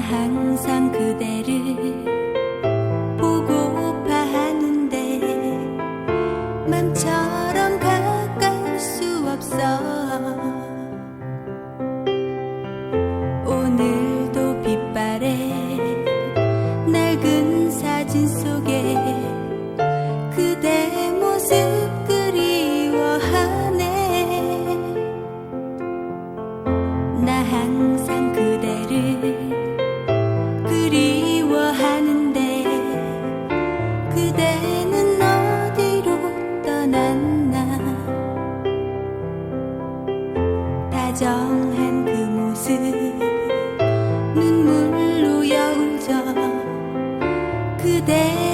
항상 그대를 보고파 하는데 맘처럼 가까울 수 없어. 오늘도 빛바래 낡은 떠났나. 다정한 그 모습 눈물로 여울져 그대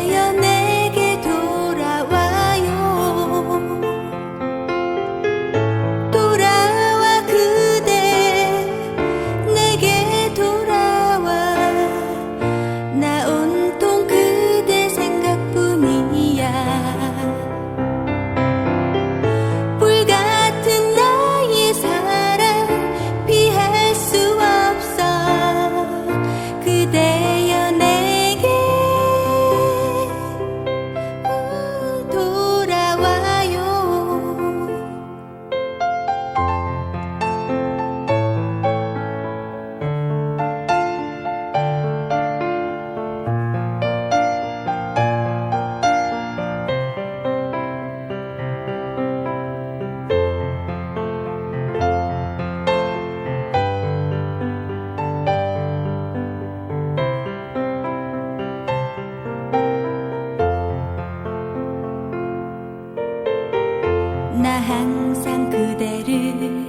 항상 그대를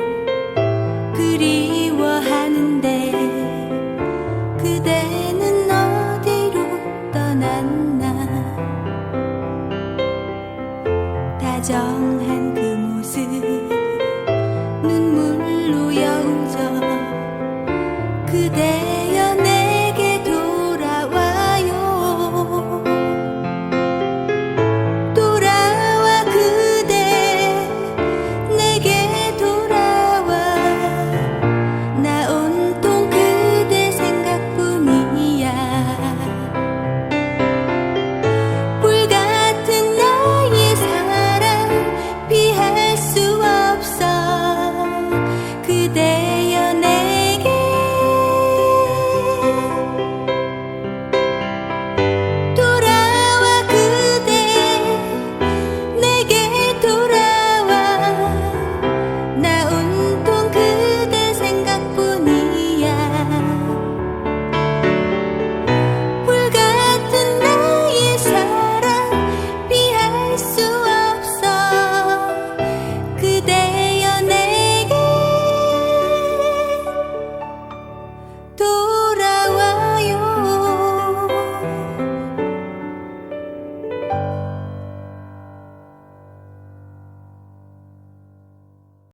그리워하는데 그대는 어디로 떠났나? 다정한